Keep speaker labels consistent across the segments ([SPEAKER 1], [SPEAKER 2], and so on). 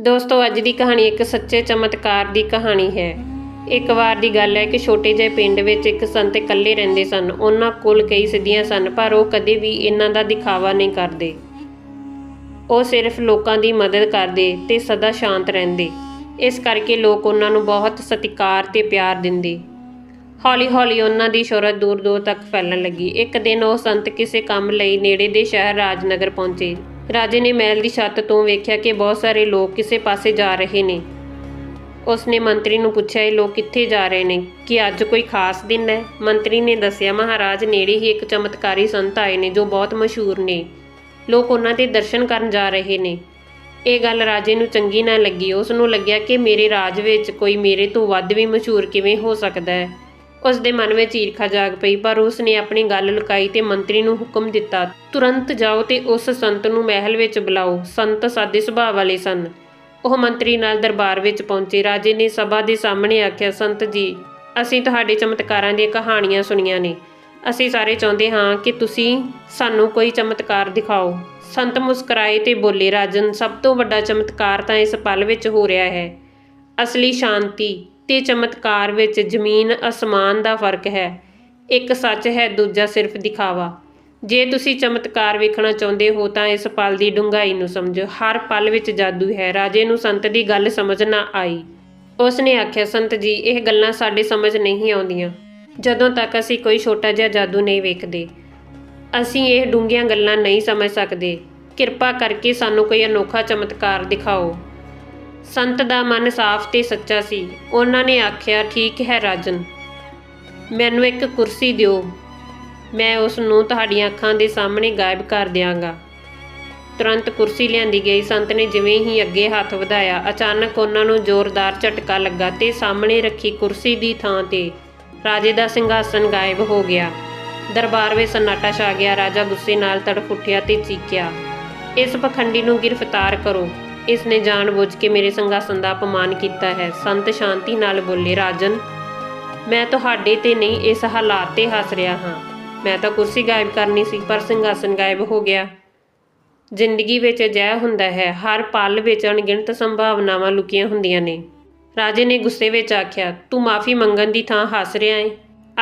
[SPEAKER 1] ਦੋਸਤੋ, ਅੱਜ ਦੀ ਕਹਾਣੀ ਇੱਕ ਸੱਚੇ ਚਮਤਕਾਰ ਦੀ ਕਹਾਣੀ ਹੈ। ਇੱਕ ਵਾਰ ਦੀ ਗੱਲ ਹੈ ਕਿ ਛੋਟੇ ਜਿਹੇ ਪਿੰਡ ਵਿੱਚ ਇੱਕ ਸੰਤ ਇਕੱਲੇ ਰਹਿੰਦੇ ਸਨ। ਉਹਨਾਂ ਕੋਲ ਕਈ ਸਿੱਧੀਆਂ ਸਨ, ਪਰ ਉਹ ਕਦੇ ਵੀ ਇਹਨਾਂ ਦਾ ਦਿਖਾਵਾ ਨਹੀਂ ਕਰਦੇ। ਉਹ ਸਿਰਫ ਲੋਕਾਂ ਦੀ ਮਦਦ ਕਰਦੇ ਤੇ ਸਦਾ ਸ਼ਾਂਤ ਰਹਿੰਦੇ। ਇਸ ਕਰਕੇ ਲੋਕ ਉਹਨਾਂ ਨੂੰ ਬਹੁਤ ਸਤਿਕਾਰ ਤੇ ਪਿਆਰ ਦਿੰਦੇ। ਹੌਲੀ-ਹੌਲੀ ਉਹਨਾਂ ਦੀ ਸ਼ੋਹਰਤ ਦੂਰ-ਦੂਰ ਤੱਕ ਫੈਲਣ ਲੱਗੀ। ਇੱਕ ਦਿਨ ਉਹ ਸੰਤ ਕਿਸੇ ਕੰਮ ਲਈ ਨੇੜੇ ਦੇ ਸ਼ਹਿਰ ਰਾਜਨਗਰ ਪਹੁੰਚੇ। ਰਾਜੇ ਨੇ ਮਹਿਲ ਦੀ ਛੱਤ ਤੋਂ ਵੇਖਿਆ ਕਿ ਬਹੁਤ ਸਾਰੇ ਲੋਕ ਕਿਸੇ ਪਾਸੇ ਜਾ ਰਹੇ ਨੇ। ਉਸਨੇ ਮੰਤਰੀ ਨੂੰ ਪੁੱਛਿਆ, ਇਹ ਲੋਕ ਕਿੱਥੇ ਜਾ ਰਹੇ ਨੇ? ਕਿ ਅੱਜ ਕੋਈ ਖਾਸ ਦਿਨ ਹੈ? ਮੰਤਰੀ ਨੇ ਦੱਸਿਆ, ਮਹਾਰਾਜ, ਨੇੜੇ ਹੀ ਇੱਕ ਚਮਤਕਾਰੀ ਸੰਤ ਆਏ ਨੇ ਜੋ ਬਹੁਤ ਮਸ਼ਹੂਰ ਨੇ। ਲੋਕ ਉਹਨਾਂ ਦੇ ਦਰਸ਼ਨ ਕਰਨ ਜਾ ਰਹੇ ਨੇ। ਇਹ ਗੱਲ ਰਾਜੇ ਨੂੰ ਚੰਗੀ ਨਾ ਲੱਗੀ। ਉਸ ਨੂੰ ਲੱਗਿਆ ਕਿ ਮੇਰੇ ਰਾਜ ਵਿੱਚ ਕੋਈ ਮੇਰੇ ਤੋਂ ਵੱਧ ਵੀ ਮਸ਼ਹੂਰ ਕਿਵੇਂ ਹੋ ਸਕਦਾ ਹੈ। ਉਸ ਦੇ ਮਨ ਵਿੱਚ ਈਰਖਾ ਜਾਗ ਪਈ, ਪਰ ਉਸ ਨੇ ਆਪਣੀ ਗੱਲ ਲੁਕਾਈ ਤੇ ਮੰਤਰੀ ਨੂੰ ਹੁਕਮ ਦਿੱਤਾ, ਤੁਰੰਤ ਜਾਓ ਤੇ ਉਸ ਸੰਤ ਨੂੰ ਮਹਿਲ ਵਿੱਚ ਬੁਲਾਓ, ਸੰਤ ਸਾਦੇ ਸੁਭਾਅ ਵਾਲੇ ਸਨ। ਉਹ ਮੰਤਰੀ ਨਾਲ ਦਰਬਾਰ ਵਿੱਚ ਪਹੁੰਚੇ। ਰਾਜੇ ਨੇ ਸਭਾ ਦੇ ਸਾਹਮਣੇ ਆਖਿਆ, ਸੰਤ ਜੀ, ਅਸੀਂ ਤੁਹਾਡੇ ਚਮਤਕਾਰਾਂ ਦੀਆਂ ਕਹਾਣੀਆਂ ਸੁਣੀਆਂ ਨੇ। ਅਸੀਂ ਸਾਰੇ ਚਾਹੁੰਦੇ ਹਾਂ ਕਿ ਤੁਸੀਂ ਸਾਨੂੰ ਕੋਈ ਚਮਤਕਾਰ ਦਿਖਾਓ। ਸੰਤ ਮੁਸਕਰਾਏ ਤੇ ਬੋਲੇ, ਰਾਜਨ, ਸਭ ਤੋਂ ਵੱਡਾ ਚਮਤਕਾਰ ਤਾਂ ਇਸ ਪਲ ਵਿੱਚ ਹੋ ਰਿਹਾ ਹੈ। ਅਸਲੀ ਸ਼ਾਂਤੀ ਤੇ ਚਮਤਕਾਰ ਵਿੱਚ ਜ਼ਮੀਨ ਅਸਮਾਨ ਦਾ ਫ਼ਰਕ ਹੈ। ਇੱਕ ਸੱਚ ਹੈ, ਦੂਜਾ ਸਿਰਫ ਦਿਖਾਵਾ। ਜੇ ਤੁਸੀਂ ਚਮਤਕਾਰ ਵੇਖਣਾ ਚਾਹੁੰਦੇ ਹੋ, ਤਾਂ ਇਸ ਪਲ ਦੀ ਡੂੰਘਾਈ ਨੂੰ ਸਮਝੋ। ਹਰ ਪਲ ਵਿੱਚ ਜਾਦੂ ਹੈ। ਰਾਜੇ ਨੂੰ ਸੰਤ ਦੀ ਗੱਲ ਸਮਝ ਨਾ ਆਈ। ਉਸ ਨੇ ਆਖਿਆ, ਸੰਤ ਜੀ, ਇਹ ਗੱਲਾਂ ਸਾਡੇ ਸਮਝ ਨਹੀਂ ਆਉਂਦੀਆਂ। ਜਦੋਂ ਤੱਕ ਅਸੀਂ ਕੋਈ ਛੋਟਾ ਜਿਹਾ ਜਾਦੂ ਨਹੀਂ ਵੇਖਦੇ, ਅਸੀਂ ਇਹ ਡੂੰਘੀਆਂ ਗੱਲਾਂ ਨਹੀਂ ਸਮਝ ਸਕਦੇ। ਕਿਰਪਾ ਕਰਕੇ ਸਾਨੂੰ ਕੋਈ ਅਨੋਖਾ ਚਮਤਕਾਰ ਦਿਖਾਓ। ਸੰਤ ਦਾ ਮਨ ਸਾਫ਼ ਤੇ ਸੱਚਾ ਸੀ। ਉਹਨਾਂ ਨੇ ਆਖਿਆ, ਠੀਕ ਹੈ ਰਾਜਨ, ਮੈਨੂੰ ਇੱਕ ਕੁਰਸੀ ਦਿਓ। ਮੈਂ ਉਸ ਨੂੰ ਤੁਹਾਡੀਆਂ ਅੱਖਾਂ ਦੇ ਸਾਹਮਣੇ ਗਾਇਬ ਕਰ ਦਿਆਂਗਾ। ਤੁਰੰਤ ਕੁਰਸੀ ਲਿਆਂਦੀ ਗਈ। ਸੰਤ ਨੇ ਜਿਵੇਂ ਹੀ ਅੱਗੇ ਹੱਥ ਵਧਾਇਆ, ਅਚਾਨਕ ਉਹਨਾਂ ਨੂੰ ਜ਼ੋਰਦਾਰ ਝਟਕਾ ਲੱਗਾ ਤੇ ਸਾਹਮਣੇ ਰੱਖੀ ਕੁਰਸੀ ਦੀ ਥਾਂ ਤੇ ਰਾਜੇ ਦਾ ਸਿੰਘਾਸਨ ਗਾਇਬ ਹੋ ਗਿਆ। ਦਰਬਾਰ ਵਿੱਚ ਸਨਾਟਾ ਛਾ ਗਿਆ। ਰਾਜਾ ਗੁੱਸੇ ਨਾਲ ਤੜਫ ਉੱਠਿਆ ਤੇ ਚੀਕਿਆ, ਇਸ ਪਖੰਡੀ ਨੂੰ ਗ੍ਰਿਫਤਾਰ ਕਰੋ। ਇਸ ਨੇ ਜਾਣਬੁੱਝ ਕੇ ਮੇਰੇ ਸਿੰਘਾਸਨ ਦਾ ਅਪਮਾਨ ਕੀਤਾ ਹੈ। ਸੰਤ ਸ਼ਾਂਤੀ ਨਾਲ ਬੋਲੇ, ਰਾਜਨ, ਮੈਂ ਤੁਹਾਡੇ ਤੇ ਨਹੀਂ ਇਸ ਹਾਲਾਤ ਤੇ ਹੱਸ ਰਿਹਾ ਹਾਂ। ਮੈਂ ਤਾਂ ਕੁਰਸੀ ਗਾਇਬ ਕਰਨੀ ਸੀ, ਪਰ ਸਿੰਘਾਸਨ ਗਾਇਬ ਹੋ ਗਿਆ। ਜ਼ਿੰਦਗੀ ਵਿੱਚ ਅਜਿਹਾ ਹੁੰਦਾ ਹੈ, ਹਰ ਪਲ ਵਿੱਚ ਅਣਗਿਣਤ ਸੰਭਾਵਨਾਵਾਂ ਲੁਕੀਆਂ ਹੁੰਦੀਆਂ ਨੇ। ਰਾਜੇ ਨੇ ਗੁੱਸੇ ਵਿੱਚ ਆਖਿਆ, ਤੂੰ ਮਾਫੀ ਮੰਗਣ ਦੀ ਥਾਂ ਹੱਸ ਰਿਹਾ ਏ।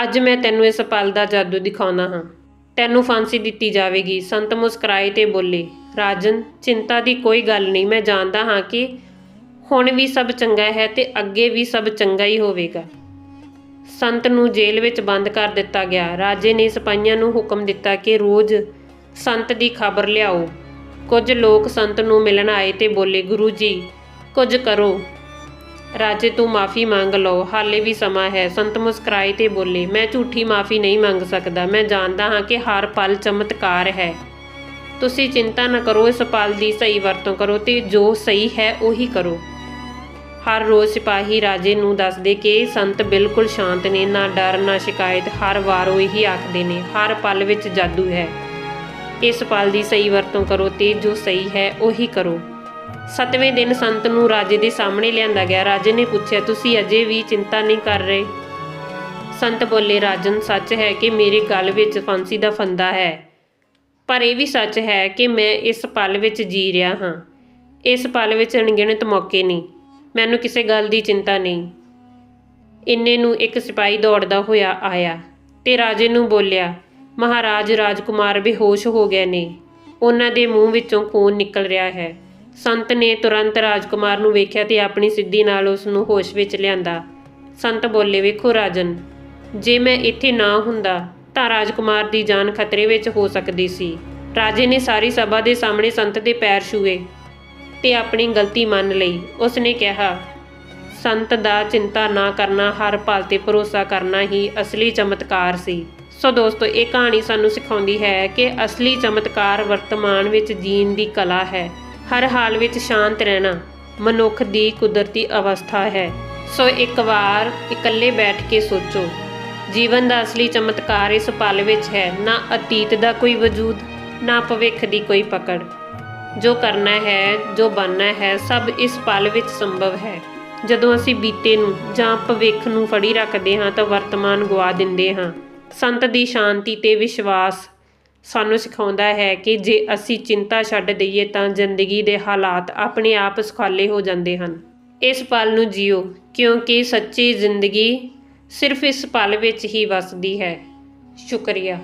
[SPEAKER 1] ਅੱਜ ਮੈਂ ਤੈਨੂੰ ਇਸ ਪਲ ਦਾ ਜਾਦੂ ਦਿਖਾਉਣਾ ਹਾਂ। ਤੈਨੂੰ ਫਾਂਸੀ ਦਿੱਤੀ ਜਾਵੇਗੀ। ਸੰਤ ਮੁਸਕਰਾਏ ਤੇ ਬੋਲੇ, ਰਾਜਨ, ਚਿੰਤਾ ਦੀ ਕੋਈ ਗੱਲ ਨਹੀਂ, ਮੈਂ ਜਾਣਦਾ ਹਾਂ ਕਿ ਹੁਣ ਵੀ ਸਭ ਚੰਗਾ ਹੈ ਤੇ ਅੱਗੇ ਵੀ ਸਭ ਚੰਗਾ ਹੀ ਹੋਵੇਗਾ। ਸੰਤ ਨੂੰ ਜੇਲ੍ਹ ਵਿੱਚ ਬੰਦ ਕਰ ਦਿੱਤਾ ਗਿਆ। ਰਾਜੇ ਨੇ ਸਿਪਾਹੀਆਂ ਨੂੰ ਹੁਕਮ ਦਿੱਤਾ ਕਿ ਰੋਜ਼ ਸੰਤ ਦੀ ਖਬਰ ਲਿਆਓ। ਕੁਝ ਲੋਕ ਸੰਤ ਨੂੰ ਮਿਲਣ ਆਏ ਤੇ ਬੋਲੇ, ਗੁਰੂ ਜੀ, ਕੁਝ ਕਰੋ। ਰਾਜੇ ਤੋਂ ਮਾਫੀ ਮੰਗ ਲਓ, ਹਾਲੇ ਵੀ ਸਮਾਂ ਹੈ। ਸੰਤ ਮੁਸਕਰਾਏ ਤੇ ਬੋਲੇ, ਮੈਂ ਝੂਠੀ ਮਾਫੀ ਨਹੀਂ ਮੰਗ ਸਕਦਾ। ਮੈਂ ਜਾਣਦਾ ਹਾਂ ਕਿ ਹਰ ਪਲ ਚਮਤਕਾਰ ਹੈ। ਤੁਸੀਂ ਚਿੰਤਾ ਨਾ ਕਰੋ, ਇਸ ਪਲ ਦੀ ਸਹੀ ਵਰਤੋਂ ਕਰੋ ਤੇ ਜੋ ਸਹੀ ਹੈ ਉਹੀ ਕਰੋ। ਹਰ ਰੋਜ਼ ਸਿਪਾਹੀ ਰਾਜੇ ਨੂੰ ਦੱਸਦੇ ਕਿ ਸੰਤ ਬਿਲਕੁਲ ਸ਼ਾਂਤ ਨੇ, ਨਾ ਡਰ, ਨਾ ਸ਼ਿਕਾਇਤ, ਹਰ ਵਾਰ ਉਹ ਇਹੀ ਆਖਦੇ ਨੇ, ਹਰ ਪਲ ਵਿੱਚ ਜਾਦੂ ਹੈ। ਇਸ ਪਲ ਦੀ ਸਹੀ ਵਰਤੋਂ ਕਰੋ ਤੇ ਜੋ ਸਹੀ ਹੈ ਉਹੀ ਕਰੋ। ਸਤਵੇਂ ਦਿਨ ਸੰਤ ਨੂੰ ਰਾਜੇ ਦੇ ਸਾਹਮਣੇ ਲਿਆਂਦਾ ਗਿਆ। ਰਾਜੇ ਨੇ ਪੁੱਛਿਆ, ਤੁਸੀਂ ਅਜੇ ਵੀ ਚਿੰਤਾ ਨਹੀਂ ਕਰ ਰਹੇ? ਸੰਤ ਬੋਲੇ, ਰਾਜਨ, ਸੱਚ ਹੈ ਕਿ ਮੇਰੇ ਗਲ ਵਿੱਚ ਫਾਂਸੀ ਦਾ ਫੰਦਾ ਹੈ, ਪਰ ਇਹ ਵੀ ਸੱਚ ਹੈ ਕਿ ਮੈਂ ਇਸ ਪਲ ਵਿੱਚ ਜੀ ਰਿਹਾ ਹਾਂ। ਇਸ ਪਲ ਵਿੱਚ ਅਣਗਿਣਤ ਮੌਕੇ ਨਹੀਂ। ਮੈਨੂੰ ਕਿਸੇ ਗੱਲ ਦੀ ਚਿੰਤਾ ਨਹੀਂ। ਇੰਨੇ ਨੂੰ ਇੱਕ ਸਿਪਾਹੀ ਦੌੜਦਾ ਹੋਇਆ ਆਇਆ ਤੇ ਰਾਜੇ ਨੂੰ ਬੋਲਿਆ, ਮਹਾਰਾਜ, ਰਾਜਕੁਮਾਰ ਬੇਹੋਸ਼ ਹੋ ਗਏ ਨੇ। ਉਹਨਾਂ ਦੇ ਮੂੰਹ ਵਿੱਚੋਂ ਖੂਨ ਨਿਕਲ ਰਿਹਾ ਹੈ। ਸੰਤ ਨੇ ਤੁਰੰਤ ਰਾਜਕੁਮਾਰ ਨੂੰ ਵੇਖਿਆ ਤੇ ਆਪਣੀ ਸਿੱਧੀ ਨਾਲ ਉਸ ਨੂੰ ਹੋਸ਼ ਵਿੱਚ ਲਿਆਂਦਾ। ਸੰਤ ਬੋਲੇ, ਵੇਖੋ ਰਾਜਨ, ਜੇ ਮੈਂ ਇੱਥੇ ਨਾ ਹੁੰਦਾ, ਤਾਂ ਰਾਜਕੁਮਾਰ ਦੀ ਜਾਨ ਖਤਰੇ ਵਿੱਚ ਹੋ ਸਕਦੀ ਸੀ। ਰਾਜੇ ਨੇ ਸਾਰੀ ਸਭਾ ਦੇ ਸਾਹਮਣੇ ਸੰਤ ਦੇ ਪੈਰ ਛੂਏ ਤੇ ਆਪਣੀ ਗਲਤੀ ਮੰਨ ਲਈ। ਉਸ ਨੇ ਕਿਹਾ, ਸੰਤ ਦਾ ਚਿੰਤਾ ਨਾ ਕਰਨਾ, ਹਰ ਪਲ ਤੇ ਭਰੋਸਾ ਕਰਨਾ ਹੀ ਅਸਲੀ ਚਮਤਕਾਰ ਸੀ। ਸੋ ਦੋਸਤੋ, ਇਹ ਕਹਾਣੀ ਸਾਨੂੰ ਸਿਖਾਉਂਦੀ ਹੈ ਕਿ ਅਸਲੀ ਚਮਤਕਾਰ ਵਰਤਮਾਨ ਵਿੱਚ ਜੀਣ ਦੀ ਕਲਾ ਹੈ। ਹਰ ਹਾਲ ਵਿੱਚ ਸ਼ਾਂਤ ਰਹਿਣਾ ਮਨੁੱਖ ਦੀ ਕੁਦਰਤੀ ਅਵਸਥਾ ਹੈ। ਸੋ ਇੱਕ ਵਾਰ ਇਕੱਲੇ ਬੈਠ ਕੇ ਸੋਚੋ, ਜੀਵਨ ਦਾ ਅਸਲੀ ਚਮਤਕਾਰ ਇਸ ਪਲ ਵਿੱਚ ਹੈ, ਨਾ ਅਤੀਤ ਦਾ ਕੋਈ ਵਜੂਦ, ਨਾ ਭਵਿੱਖ ਦੀ ਕੋਈ ਪਕੜ। ਜੋ ਕਰਨਾ ਹੈ, ਜੋ ਬਣਨਾ ਹੈ, ਸਭ ਇਸ ਪਲ ਵਿੱਚ ਸੰਭਵ ਹੈ। ਜਦੋਂ ਅਸੀਂ ਬੀਤੇ ਨੂੰ ਜਾਂ ਭਵਿੱਖ ਨੂੰ ਫੜੀ ਰੱਖਦੇ ਹਾਂ ਤਾਂ ਵਰਤਮਾਨ ਗਵਾ ਦਿੰਦੇ ਹਾਂ। ਸੰਤ ਦੀ ਸ਼ਾਂਤੀ ਤੇ ਵਿਸ਼ਵਾਸ ਸਾਨੂੰ ਸਿਖਾਉਂਦਾ ਹੈ ਕਿ ਜੇ ਅਸੀਂ ਚਿੰਤਾ ਛੱਡ ਦਈਏ ਤਾਂ ਜ਼ਿੰਦਗੀ ਦੇ ਹਾਲਾਤ ਆਪਣੇ ਆਪ ਸੁਖਾਲੇ ਹੋ ਜਾਂਦੇ ਹਨ। ਇਸ ਪਲ ਨੂੰ ਜੀਓ, ਕਿਉਂਕਿ ਸੱਚੀ ਜ਼ਿੰਦਗੀ ਸਿਰਫ ਇਸ ਪਲ ਵਿੱਚ ਹੀ ਵਸਦੀ ਹੈ। ਸ਼ੁਕਰੀਆ।